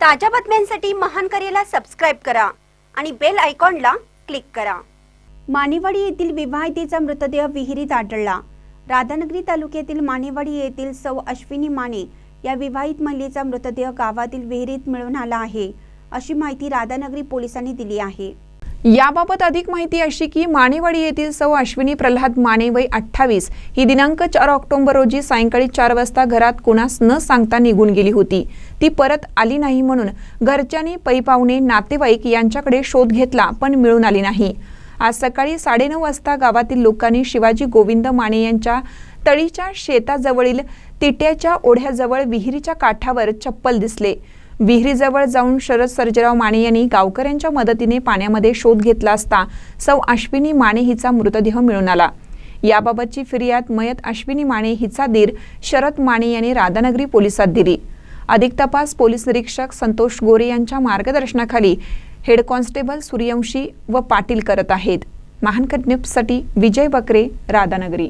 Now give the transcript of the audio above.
ताज्या बातम्यांसाठी महान करेला सबस्क्राईब करा आणि बेल आयकॉनला क्लिक करा. मानेवाडी येथील विवाहितेचा मृतदेह विहिरीत आढळला. राधानगरी तालुक्यातील मानेवाडी येथील सौ अश्विनी माने या विवाहित महिलेचा मृतदेह गावातील विहिरीत मिळून आला आहे अशी माहिती राधानगरी पोलिसांनी दिली आहे. याबाबत अधिक माहिती अशी की मानेवाडी येथील सौ अश्विनी प्रल्हाद माने वय अठ्ठावीस ही दिनांक चार ऑक्टोबर रोजी सायंकाळी चार वाजता घरात कुणास न सांगता निघून गेली होती. ती परत आली नाही म्हणून घरच्यांनी पै नातेवाईक यांच्याकडे शोध घेतला पण मिळून आली नाही. आज सकाळी साडेनऊ वाजता गावातील लोकांनी शिवाजी गोविंद माने यांच्या तळीच्या शेताजवळील तिट्याच्या ओढ्याजवळ विहिरीच्या काठावर चप्पल दिसले. विहिरीजवळ जाऊन शरद सर्जेराव माने यांनी गावकऱ्यांच्या मदतीने पाण्यामध्ये शोध घेतला असता सौ अश्विनी माने हिचा मृतदेह मिळून आला. याबाबतची फिर्याद मयत अश्विनी माने हिचा दीर शरद माने यांनी राधानगरी पोलिसात दिली. अधिक तपास पोलीस निरीक्षक संतोष गोरे यांच्या मार्गदर्शनाखाली हेड कॉन्स्टेबल सूर्यवंशी व पाटील करत आहेत. महानकट न्यूजसाठी विजय बकरे राधानगरी.